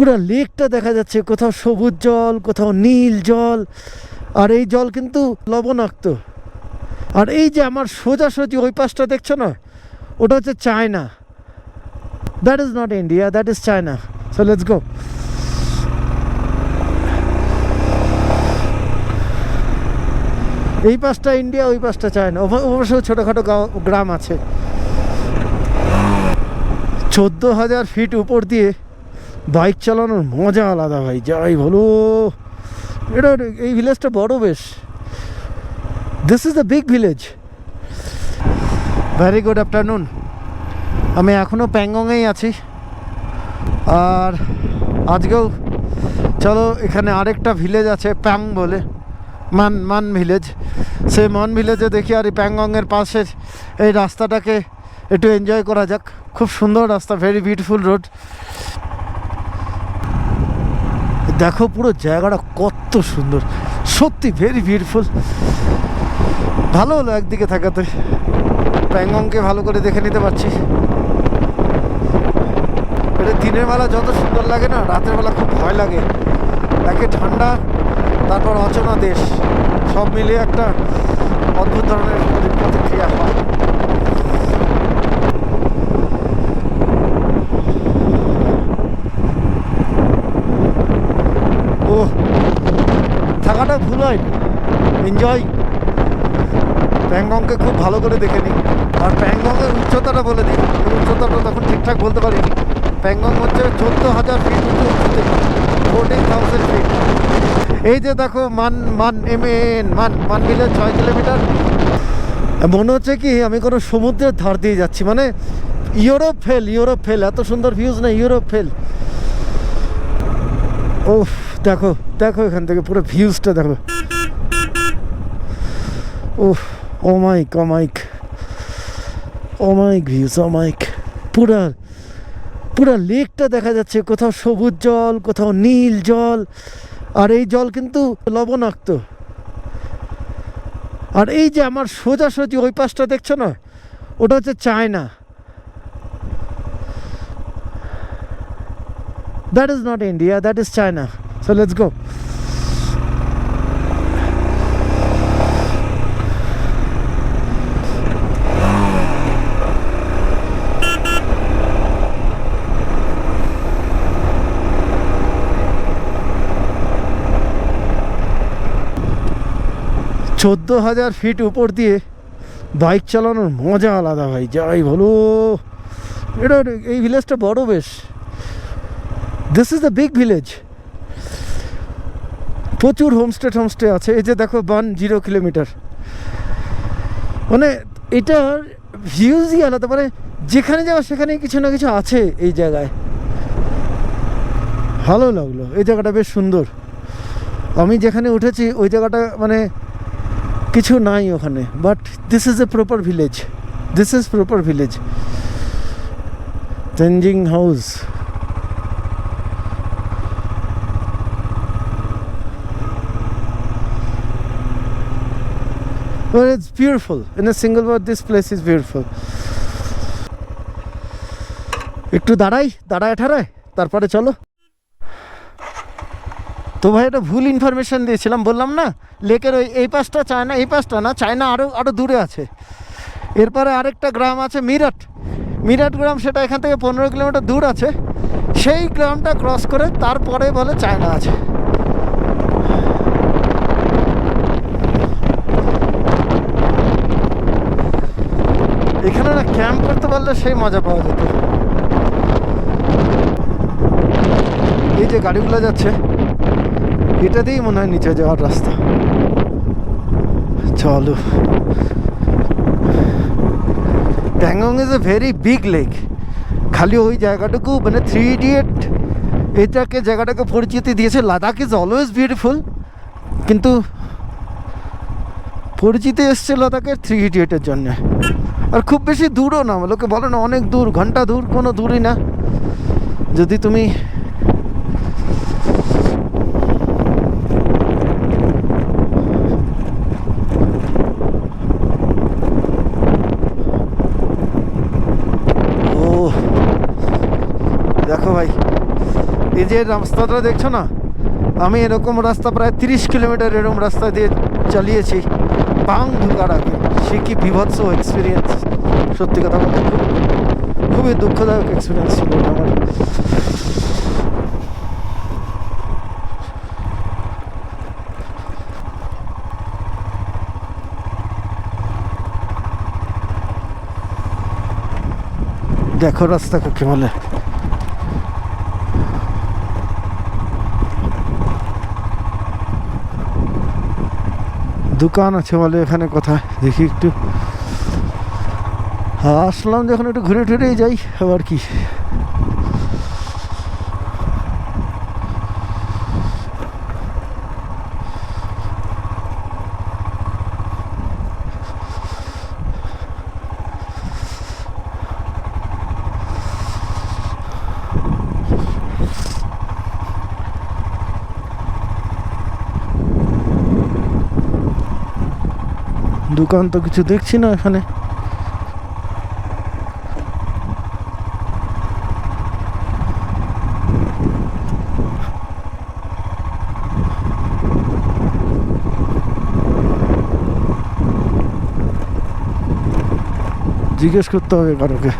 পুরো লেকটা দেখা যাচ্ছে। কোথাও সবুজ জল, কোথাও নীল জল, আর এই জল কিন্তু লবণাক্ত। আর এই যে আমার সোজাসুজি ওই পাশটা দেখছ না? ওটা হচ্ছে China. That is not India that is China so let's go এই পাশটা ইন্ডিয়া ওই পাশটা চায়না অবশ্য ছোটোখাটো গ্রাম আছে। চোদ্দ হাজার ফিট উপর দিয়ে বাইক চালানোর মজা আলাদা ভাই, যাই বলো। এটা এই ভিলেজটা বড় বেশ। This is the big village very good afternoon আমি এখনও প্যাংগংয়েই আছি। আর আজকেও চলো এখানে আরেকটা ভিলেজ আছে, প্যাং বলে। মান মান ভিলেজ সেই মান ভিলেজে দেখি আর এই প্যাংগংয়ের পাশের এই রাস্তাটাকে একটু এনজয় করা যাক। খুব সুন্দর রাস্তা ভেরি বিউটিফুল রোড দেখো পুরো জায়গাটা কত সুন্দর। সত্যি ভেরি বিউটিফুল ভালো হলো একদিকে থাকাতে। প্যাংগংকে ভালো করে দেখে নিতে পারছি। এটা দিনের বেলা যত সুন্দর লাগে না, রাতের বেলা খুব ভয় লাগে। একে ঠান্ডা, তারপর অচেনা দেশ। সব মিলিয়ে একটা অদ্ভুত ধরনের প্রতিক্রিয়া হয় ও থাকাটা ভুল হয়নি এনজয় প্যাংগংকে খুব ভালো করে দেখে নিই। আর প্যাংগংয়ের উচ্চতাটা বলে দিই। উচ্চতাটা তখন ঠিকঠাক বলতে পারিনি। প্যাংগং হচ্ছে চোদ্দ হাজার ফিট উঁচু উঁচুতে ফোরটিন থাউজেন্ড ফিট এই যে দেখো, মান মান এম এন মান মান মিলে ছয় কিলোমিটার। মনে হচ্ছে কি, আমি কোনো সমুদ্রের ধার দিয়ে যাচ্ছি। মানে ইউরোপ ফেল ইউরোপ ফেল এত সুন্দর ভিউজ না ইউরোপ ফেল ও দেখো দেখো এখান থেকে পুরো ভিউজটা দেখো। ও ও মাইক ও মাইক। ও মাইক ভিউজ ও মাইক। পুরা পুরা লেকটা দেখা যাচ্ছে। কোথাও সবুজ জল, কোথাও নীল জল। আর এই জল কিন্তু লবণাক্ত। আর এই যে আমার সোজাসুজি ওই পাশটা দেখছ না? ওটা হচ্ছে China. That is not India that is China so let's go চোদ্দ হাজার ফিট উপর দিয়ে বাইক চালানোর মজা আলাদা ভাই, যাই বলো। এটা এই ভিলেজটা বড় বেশ। This is the big village প্রচুর হোমস্টে হোমস্টে আছে। এই যে দেখো ওয়ান জিরো কিলোমিটার মানে এটার ভিউজই আলাদা। মানে যেখানে যাওয়া সেখানে কিছু না কিছু আছে এই জায়গায়। ভালো লাগল। এই জায়গাটা বেশ সুন্দর। আমি যেখানে উঠেছি, ওই জায়গাটা মানে কিছু নাই ওখানে but this is a proper village this is proper village Tenzing house Well, it's beautiful. In a single word, this place is beautiful. একটু দাঁড়াই দাঁড়ায় ঠাড়ায় তারপরে চলো তো ভাই, এটা ভুল ইনফরমেশান দিয়েছিলাম, বললাম না, লেকের ওই এই পাশটা চায়না, এই পাশটা না, চায়না আরও আরও দূরে আছে। এরপরে আরেকটা গ্রাম আছে মিরাট। মিরাট গ্রাম সেটা এখান থেকে পনেরো কিলোমিটার দূর আছে। সেই গ্রামটা ক্রস করে তারপরে বলে চায়না আছে। এখানে না ক্যাম্প করতে পারলে সেই মজা পাওয়া যেত। এই যে গাড়িগুলো যাচ্ছে। এটা দিয়েই মনে হয় নিচে যাওয়ার রাস্তা। চলো। Pangong is a very big lake খালি ওই জায়গাটুকু মানে থ্রি ইডিয়েট এটাকে, জায়গাটাকে পরিচিতি দিয়েছে। লাদাখ ইজ অলওয়েজ বিউটিফুল কিন্তু পরিচিতি এসছে লাদাখের থ্রি ইডিয়েটের জন্য। আর খুব বেশি দূরও না, লোকে বলে না অনেক দূর, ঘণ্টা দূর, কোনো দূরই না। যদি তুমি ও দেখো ভাই এই যে রাস্তাটা দেখছ না? আমি এরকম রাস্তা প্রায় তিরিশ কিলোমিটার এরকম রাস্তা দিয়ে চালিয়েছি। বাং ঢুকার আগে। সে কি বিভৎস এক্সপিরিয়েন্স সত্যি কথা বলতে খুব, খুবই দুঃখদায়ক এক্সপিরিয়েন্স ছিল আমার। দেখো রাস্তা কাকে বলে দোকান আছে বলে এখানে কোথায় দেখি একটু। আসলাম যখন একটু ঘুরে টুরেই যাই, আবার কি? দোকান তো কিছু দেখছি না এখানে। জিজ্ঞেস করতে হবে কারোকে।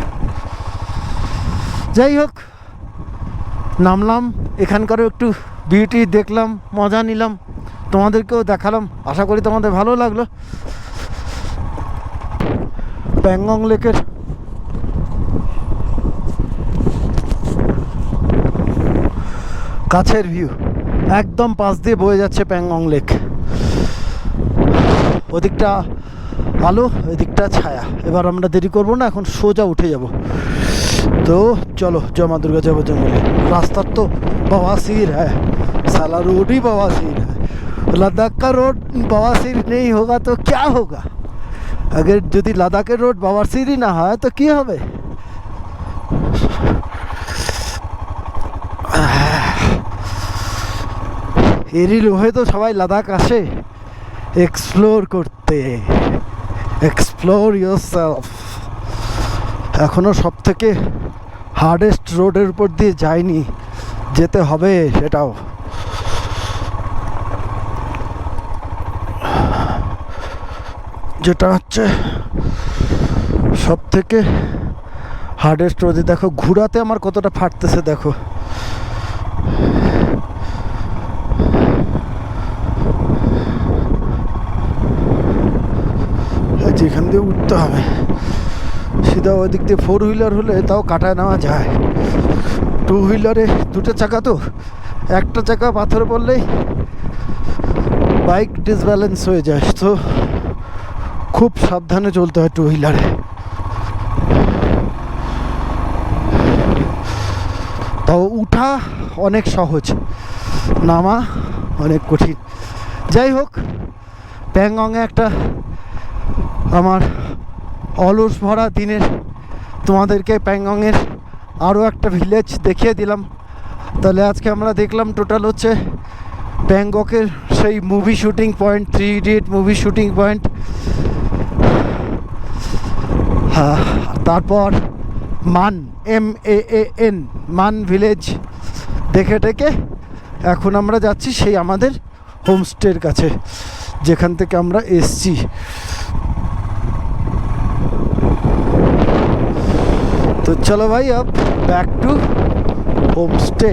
যাই হোক, নামলাম, এখানকারও একটু বিউটি দেখলাম, মজা নিলাম, তোমাদেরকেও দেখালাম। আশা করি তোমাদের ভালো লাগল। প্যাংগং লেকের কাছের ভিউ একদম পাশ দিয়ে বয়ে যাচ্ছে প্যাংগং লেক ওদিকটা আলো এদিকটা ছায়া এবার আমরা দেরি করব না এখন সোজা উঠে যাব তো চলো জমা দুর্গা যাবো জঙ্গলে রাস্তার তো बवासीर है साला रोड ही बवासीर है लद्दाख का रोड बवासीर नहीं होगा तो क्या होगा আগে যদি লাদাখের রোড বাবার সিঁড়ি না হয়, তো কি হবে? এরই লোহে তো সবাই লাদাখ আসে। এক্সপ্লোর করতে। এক্সপ্লোর ইয়োর সেলফ এখনও সব থেকে হার্ডেস্ট রোডের উপর দিয়ে যায়নি যেতে হবে সেটাও। যেটা হচ্ছে সব থেকে হার্ডেস্ট রোদে। দেখো ঘুরাতে আমার কতটা ফাটতেছে, দেখো। যেখান দিয়ে উঠতে হবে। সিধা ওই দিক দিয়ে ফোর হুইলার হলে তাও কাটায় নেওয়া যায়। টু হুইলারে দুটো চাকা তো। একটা চাকা পাথর পড়লেই বাইক ডিসব্যালেন্স হয়ে যায়। তো খুব সাবধানে চলতে হয় টু হুইলারে তাও উঠা অনেক সহজ, নামা অনেক কঠিন। যাই হোক, প্যাংগংয়ে একটা আমার অলস ভরা দিনের তোমাদেরকে প্যাংগংয়ের আরও একটা ভিলেজ দেখিয়ে দিলাম। তাহলে আজকে আমরা দেখলাম টোটাল হচ্ছে ব্যাংককের সেই movie shooting point three idiot movie shooting point তারপর Maan M A A N Maan village দেখে টেকে এখন আমরা যাচ্ছি সেই আমাদের হোমস্টের কাছে যেখান থেকে আমরা এসছি तो चलो भाई अब बैक टू होम स्टे